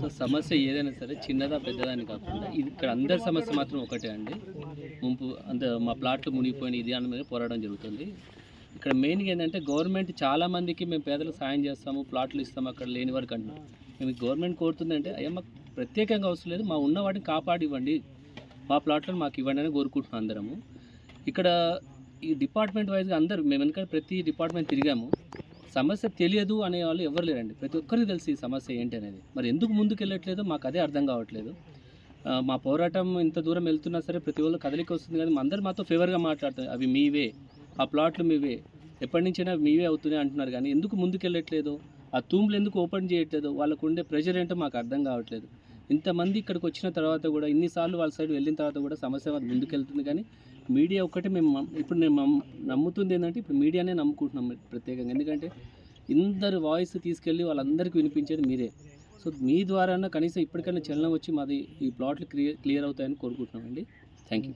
So సమస్య ఏదైనా సరే చిన్నదా పెద్దదాని కాకుండా ఇది ఇక్కడ అందరి సమస్య మాత్రం ఒకటే అండి. ముంపు అంత మా ప్లాట్లు మునిగిపోయిన ఇది అని మీద పోరాటం జరుగుతుంది. ఇక్కడ మెయిన్గా ఏంటంటే గవర్నమెంట్ చాలామందికి మేము పేదలకు సాయం చేస్తాము ప్లాట్లు ఇస్తాము అక్కడ లేని వారికి అంటున్నాం మేము గవర్నమెంట్ కోరుతుందంటే అయ్యా మాకు ప్రత్యేకంగా అవసరం లేదు మా ఉన్న వాటిని కాపాడివ్వండి. మా ప్లాట్లను మాకు ఇవ్వండి అని కోరుకుంటున్నాం అందరము. ఇక్కడ ఈ డిపార్ట్మెంట్ వైజ్గా అందరూ మేము ఎందుకంటే ప్రతి డిపార్ట్మెంట్ తిరిగాము. సమస్య తెలియదు అనే వాళ్ళు ఎవరు లేరండి. ప్రతి ఒక్కరికి తెలుసు ఈ సమస్య ఏంటి అనేది. మరి ఎందుకు ముందుకు వెళ్ళట్లేదు? మాకు అదే అర్థం కావట్లేదు. మా పోరాటం ఇంత దూరం వెళ్తున్నా సరే ప్రతి ఒళ్ళు కదలిక వస్తుంది కానీ అందరు మాతో ఫేవర్గా మాట్లాడతారు. అవి మీవే. ఆ ప్లాట్లు మీవే. ఎప్పటి నుంచైనా మీవే అవుతున్నాయి అంటున్నారు కానీ ఎందుకు ముందుకు వెళ్ళట్లేదు? ఆ తూములు ఎందుకు ఓపెన్ చేయట్లేదు? వాళ్ళకు ఉండే ప్రెషర్ ఏంటో మాకు అర్థం కావట్లేదు. ఇంతమంది ఇక్కడికి వచ్చిన తర్వాత కూడా ఇన్నిసార్లు వాళ్ళ సైడ్ వెళ్ళిన తర్వాత కూడా సమస్య ముందుకెళ్తుంది. కానీ మీడియా ఒక్కటే మేము ఇప్పుడు నేను నమ్ముతుంది ఏంటంటే ఇప్పుడు మీడియానే నమ్ముకుంటున్నాం ప్రత్యేకంగా. ఎందుకంటే ఇందరు వాయిస్ తీసుకెళ్ళి వాళ్ళందరికీ వినిపించేది మీరే. సో మీ ద్వారా కనీసం ఇప్పటికైనా చలనం వచ్చి మాది ఈ ప్లాట్లు క్లియర్ క్లియర్ అవుతాయని కోరుకుంటున్నామండి. Thank you.